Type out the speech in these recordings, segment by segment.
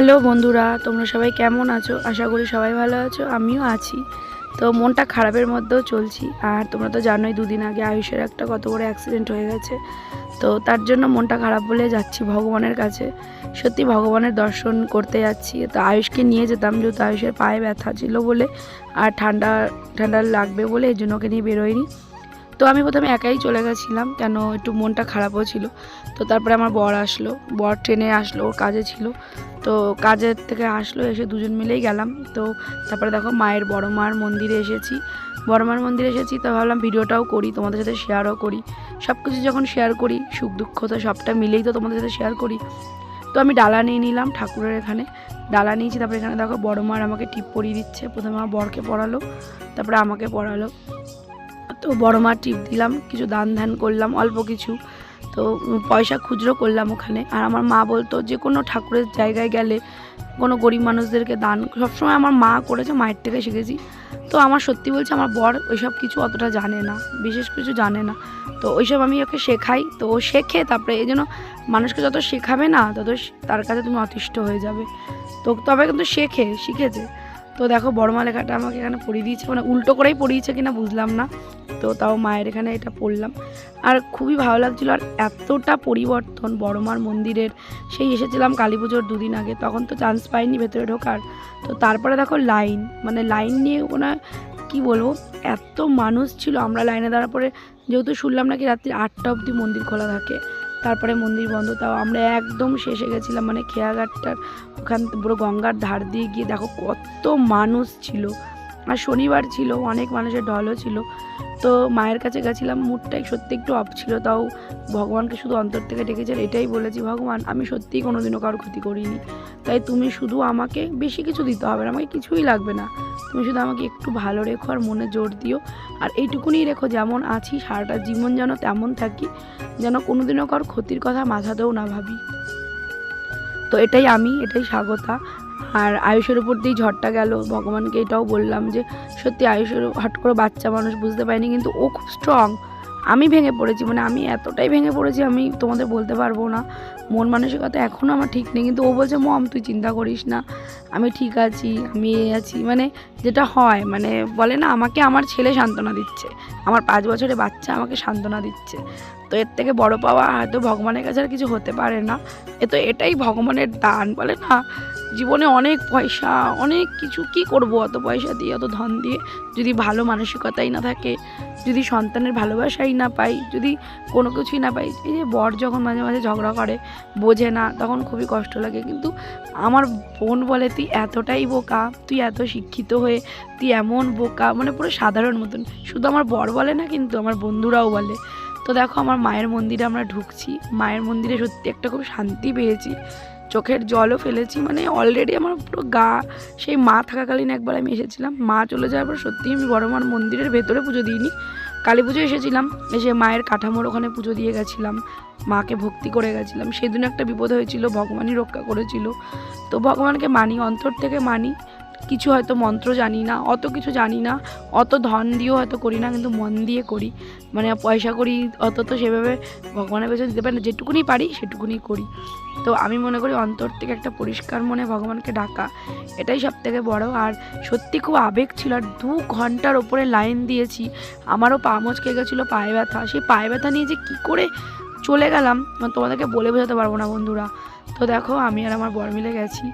Hello বন্ধুরা, তোমরা সবাই কেমন আছো? আশা করি সবাই ভালো আছো, আমিও আছি। তো মনটা খারাপের মধ্যেও চলছি। আর তোমরা তো জানোই, দুদিন আগে আয়ুষের একটা কত বড় অ্যাক্সিডেন্ট হয়ে গেছে। তো তার জন্য মনটা খারাপ বলে যাচ্ছি ভগবানের কাছে। সত্যি ভগবানের দর্শন করতে যাচ্ছি। তো আয়ুষকে নিয়ে যেতাম, যেহেতু আয়ুষের পায়ে ব্যথা ছিল বলে, আর ঠান্ডা ঠান্ডা লাগবে বলে এই জন্য ওকে নিয়ে বেরোয়নি। তো আমি প্রথমে একাই চলে গেছিলাম, কেন একটু মনটা খারাপও ছিল। তো তারপরে আমার বর আসলো, বর ট্রেনে আসলো, ওর কাজে ছিল। তো কাজের থেকে আসলো, এসে দুজন মিলেই গেলাম। তো তারপরে দেখো মায়ের বড় মার মন্দিরে এসেছি। বড় মার মন্দিরে এসেছি তো ভাবলাম ভিডিওটাও করি, তোমাদের সাথে শেয়ারও করি। সব কিছু যখন শেয়ার করি, সুখ দুঃখ তো সবটা মিলেই তো তোমাদের সাথে শেয়ার করি। তো আমি ডালা নিয়ে নিলাম ঠাকুরের এখানে। ডালা নিয়েছি, তারপরে এখানে দেখো বড় মার আমাকে টিপ পরিয়ে দিচ্ছে। প্রথমে আমার বরকে পড়ালো, তারপরে আমাকে পড়ালো। তো বড় মার টিপ দিলাম, কিছু দান ধ্যান করলাম, অল্প কিছু। তো পয়সা খুচরো করলাম ওখানে। আর আমার মা বলতো, যে কোনো ঠাকুরের জায়গায় গেলে কোনো গরিব মানুষদেরকে দান সবসময় আমার মা করেছে, মায়ের থেকে শিখেছি। তো আমার সত্যি বলছে, আমার বর ওইসব কিছু অতটা জানে না, বিশেষ কিছু জানে না। তো ওইসব আমি ওকে শেখাই, তো ও শেখে তারপরে এই জন্য মানুষকে যত শেখাবে না, তত তার কাছে তুমি অতিষ্ঠ হয়ে যাবে। তো তবে কিন্তু শেখে, শিখেছে। তো দেখো বড়মা লেখাটা আমাকে এখানে পড়িয়ে দিয়েছে। মানে উল্টো করেই পড়িয়েছে কিনা বুঝলাম না। তো তাও মায়ের এখানে এটা পড়লাম আর খুবই ভালো লাগছিল। আর এতটা পরিবর্তন বড়মার মন্দিরের। সেই এসেছিলাম কালী পুজোর দুদিন আগে। তখন তো চান্স পাইনি ভেতরে ঢোকার। তো তারপরে দেখো লাইন মানে লাইন নিয়ে ওনা কি বলব? এত মানুষ ছিল। আমরা লাইনে দাঁড়ার পরে যেহেতু শুনলাম নাকি রাত্রি আটটা অবধি মন্দির খোলা থাকে। তারপরে মন্দির বন্ধ, তাও আমরা একদম শেষে গেছিলাম মানে খেয়াঘাটটার ওখান পুরো গঙ্গার ধার দিয়ে গিয়ে দেখো কত মানুষ ছিল। আর শনিবার ছিল, অনেক মানুষের ঢলও ছিল। তো মায়ের কাছে গেছিলাম মুডটাই সত্যি একটু অফ ছিল, তাও ভগবানকে শুধু অন্তর থেকে ডেকেছে এটাই বলেছি, ভগবান, আমি সত্যিই কোনোদিনও কারোর ক্ষতি করিনি। তাই তুমি শুধু আমাকে বেশি কিছু দিতে হবে না, আমাকে কিছুই লাগবে না। তুমি শুধু আমাকে একটু ভালো রেখো আর মনে জোর দিও। আর এইটুকুনি রেখো, যেমন আছি, সারাটা জীবন যেন তেমন থাকি, যেন কোনোদিনও কারোর ক্ষতির কথা মাথাতেও না ভাবি। তো এটাই আমি, এটাই স্বাগতা। আর আয়ুষের উপর দিয়েই ঝড়টা গেল। ভগবানকে এটাও বললাম যে, সত্যি আয়ুষের হট করে বাচ্চা মানুষ বুঝতে পারিনি, কিন্তু ও খুব স্ট্রং আমি ভেঙে পড়েছি মানে আমি এতটাই ভেঙে পড়েছি, আমি তোমাদের বলতে পারব না। মন মানসিকতা এখনও আমার ঠিক নেই, কিন্তু ও বলছে, মম, তুই চিন্তা করিস না। আমি ঠিক আছি, আমি এ আছি। মানে যেটা হয় মানে বলে না, আমাকে আমার ছেলে সান্ত্বনা দিচ্ছে। আমার পাঁচ বছরের বাচ্চা আমাকে সান্ত্বনা দিচ্ছে। তো এর থেকে বড় পাওয়া হয়তো ভগবানের কাছে আর কিছু হতে পারে না। এ তো এটাই ভগবানের দান, বলে না? জীবনে অনেক পয়সা, অনেক কিছু, কি করব অত পয়সা দিয়ে, অত ধন দিয়ে? যদি ভালো মানসিকতাই না থাকে, যদি সন্তানের ভালোবাসাই না পাই, যদি কোনো কিছুই না পাই, এই যে বর যখন মাঝে মাঝে ঝগড়া করে, বোঝে না, তখন খুবই কষ্ট লাগে। কিন্তু আমার বোন বলে, তুই এতটাই বোকা, তুই এত শিক্ষিত হয়ে, তুই এমন বোকা মানে পুরো সাধারণ মতন। শুধু আমার বর বলে না, কিন্তু আমার বন্ধুরাও বলে। তো দেখো, আমার মায়ের মন্দিরে আমরা ঢুকছি। মায়ের মন্দিরে সত্যি একটা খুব শান্তি পেয়েছি। চোখের জলও ফেলেছি মানে অলরেডি আমার পুরো গা, সেই মা থাকাকালীন একবার আমি এসেছিলাম। মা চলে যাওয়ার পর সত্যিই আমি বড় মার মন্দিরের ভেতরে পুজো দিইনি। কালী পুজো এসেছিলাম, এসে মায়ের কাঠামোর ওখানে পুজো দিয়ে গেছিলাম। মাকে ভক্তি করে গেছিলাম। সেদিন একটা বিপদ হয়েছিল, ভগবানই রক্ষা করেছিল। তো ভগবানকে মানি, অন্তর থেকে মানি। কিছু হয়তো মন্ত্র জানি না, অত কিছু জানি না, অত ধন দিয়েও হয়তো করি না, কিন্তু মন দিয়ে করি। মানে পয়সা করি, অত তো সেভাবে ভগবানের পেছনে দিতে পারি না, যেটুকুনি পারি সেটুকুনি করি। তো আমি মনে করি অন্তর থেকে একটা পরিষ্কার মনে ভগবানকে ডাকা, এটাই সব থেকে বড়। আর সত্যি খুব আবেগ ছিল, আর দু ঘণ্টার ওপরে লাইন দিয়েছি। আমারও পা মচকে গেছিল, পায়ে ব্যথা। সেই পায়ে ব্যথা নিয়ে যে কী করে চলে গেলাম তোমাদেরকে বলে বোঝাতে পারব না বন্ধুরা। তো দেখো, আমি আর আমার বর মিলে গেছি,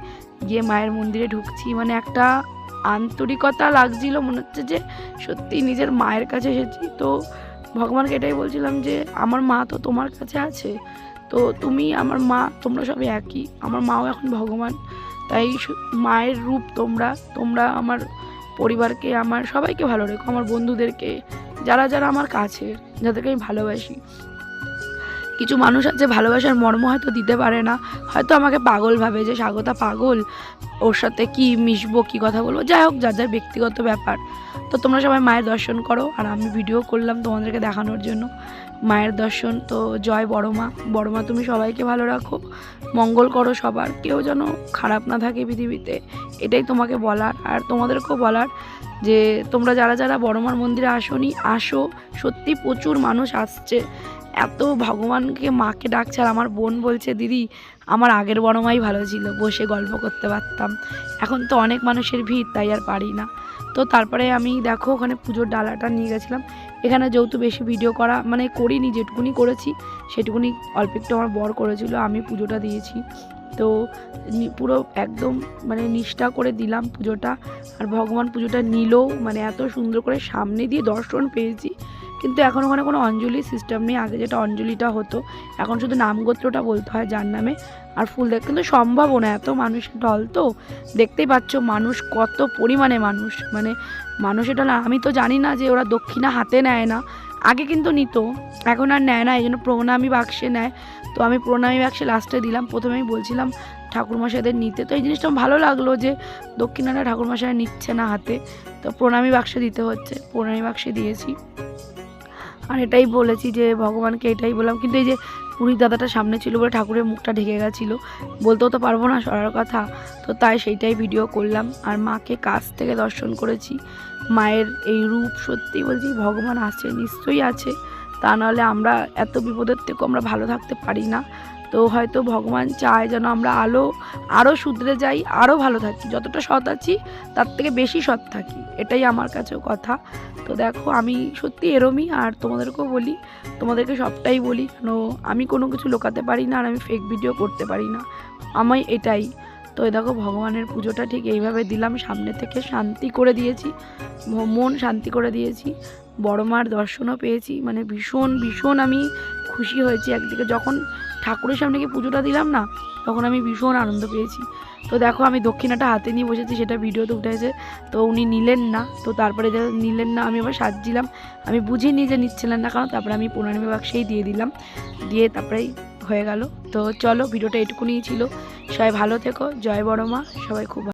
গিয়ে মায়ের মন্দিরে ঢুকছি। মানে একটা আন্তরিকতা লাগছিল, মনে হচ্ছে যে সত্যি নিজের মায়ের কাছে এসেছি। তো ভগবানকে এটাই বলছিলাম যে, আমার মা তো তোমার কাছে আছে। তো তুমি, আমার মা, তোমরা সবাই একই। আমার মাও এখন ভগবান। তাই মায়ের রূপ তোমরা তোমরা আমার পরিবারকে, আমার সবাইকে ভালো রেখো, আমার বন্ধুদেরকে, যারা যারা আমার কাছে, যাদেরকে আমি ভালোবাসি। কিছু মানুষ আছে, ভালোবাসার মর্ম হয়তো দিতে পারে না। হয়তো আমাকে পাগল ভাবে যে, স্বাগতা পাগল, ওর সাথে কি মিশবো, কি কথা বলব? যাই হোক, যার যার ব্যক্তিগত ব্যাপার। তো তোমরা সবাই মায়ের দর্শন করো, আর আমি ভিডিও করলাম তোমাদেরকে দেখানোর জন্য। মায়ের দর্শন, তো জয় বড় মা বড় মা তুমি সবাইকে ভালো রাখো, মঙ্গল করো সবার। কেউ যেন খারাপ না থাকে পৃথিবীতে, এটাই তোমাকে বলার। আর তোমাদেরকেও বলার যে, তোমরা যারা যারা বড়মার মন্দিরে আসোনি, আসো। সত্যি প্রচুর মানুষ আসছে। এত ভগবানকে মাকে ডাকছে আর আমার বোন বলছে, দিদি, আমার আগের বড় মাই ভালো ছিল, বসে গল্প করতে পারতাম। এখন তো অনেক মানুষের ভিড়, তাই আর পারি না। তো তারপরে আমি দেখো ওখানে পুজোর ডালাটা নিয়ে গেছিলাম। এখানে যেহেতু বেশি ভিডিও করা মানে করিনি, যেটুকুনি করেছি, সেটুকুনি অল্প একটু আমার বর করেছিল, আমি পুজোটা দিয়েছি। তো পুরো একদম মানে নিষ্ঠা করে দিলাম পুজোটা। আর ভগবান পুজোটা নিলেও মানে এত সুন্দর করে সামনে দিয়ে দর্শন পেয়েছি। কিন্তু এখন ওখানে কোনো অঞ্জলি সিস্টেম নেই। আগে যেটা অঞ্জলিটা হতো, এখন শুধু নামগোত্রটা বলতে হয় যার নামে। আর ফুল দেখ কিন্তু সম্ভবও না, এত মানুষ ঢল তো। দেখতেই পাচ্ছ মানুষ কত পরিমাণে মানুষ। মানে মানুষ এটা না, আমি তো জানি না যে ওরা দক্ষিণা হাতে নেয় না। আগে কিন্তু নিত, এখন আর নেয় না, এই জন্য প্রণামী বাক্সে নেয়। তো আমি প্রণামী বাক্সে লাস্টে দিলাম, প্রথমে আমি বলছিলাম, ঠাকুরমশাইদের নিতে। তো এই জিনিসটা ভালো লাগল যে দক্ষিণাটা ঠাকুরমশাই নিচ্ছে না হাতে। তো প্রণামী বাক্সে দিতে হচ্ছে, প্রণামী বাক্সে দিয়েছি। আর এটাই বলেছি যে ভগবানকে এটাই বললাম। কিন্তু এই যে পুরীর দাদাটা সামনে ছিল বলে ঠাকুরের মুখটা ঢেকে গেছিল, বলতেও তো পারব না সরার কথা। তো তাই সেইটাই ভিডিও করলাম। আর মাকে কাছ থেকে দর্শন করেছি। মায়ের এই রূপ সত্যি বলছি, ভগবান আছে, নিশ্চয়ই আছে। তা নাহলে আমরা এত বিপদের থেকেও আমরা ভালো থাকতে পারি না। তো হয়তো ভগবান চায় যেন আমরা আলো আরও শুধরে যাই আরও ভালো থাকি। যতটা সৎ আছি, তার থেকে বেশি সৎ থাকি। এটাই আমার কাছেও কথা। তো দেখো, আমি সত্যি এরমই, আর তোমাদেরকেও বলি, তোমাদেরকে সবটাই বলি, কেন আমি কোনো কিছু লোকাতে পারি না, আর আমি ফেক ভিডিও করতে পারি না। আমি এটাই। তো এই দেখো, ভগবানের পুজোটা ঠিক এইভাবে দিলাম। সামনে থেকে শান্তি করে দিয়েছি মন শান্তি করে দিয়েছি। বড় মার দর্শনও পেয়েছি। মানে ভীষণ ভীষণ আমি খুশি হয়েছি একদিকে। যখন ঠাকুরের সামনে গিয়ে পুজোটা দিলাম না, তখন আমি ভীষণ আনন্দ পেয়েছি। তো দেখো, আমি দক্ষিণাটা হাতে নিয়ে বসেছি, সেটা ভিডিওতে উঠেছে। তো উনি নিলেন না, তো তারপরে নিলেন না, আমি আবার সাজছিলাম। আমি বুঝিনি যে নিচ্ছিলেন না কারণ তারপরে আমি পনেরো বাক্সেই দিয়ে দিলাম। দিয়ে তারপরেই হয়ে গেল। তো চলো ভিডিওটা এটুকুনিই ছিল। সবাই ভালো থেকো, জয় বড় মা, সবাই খুব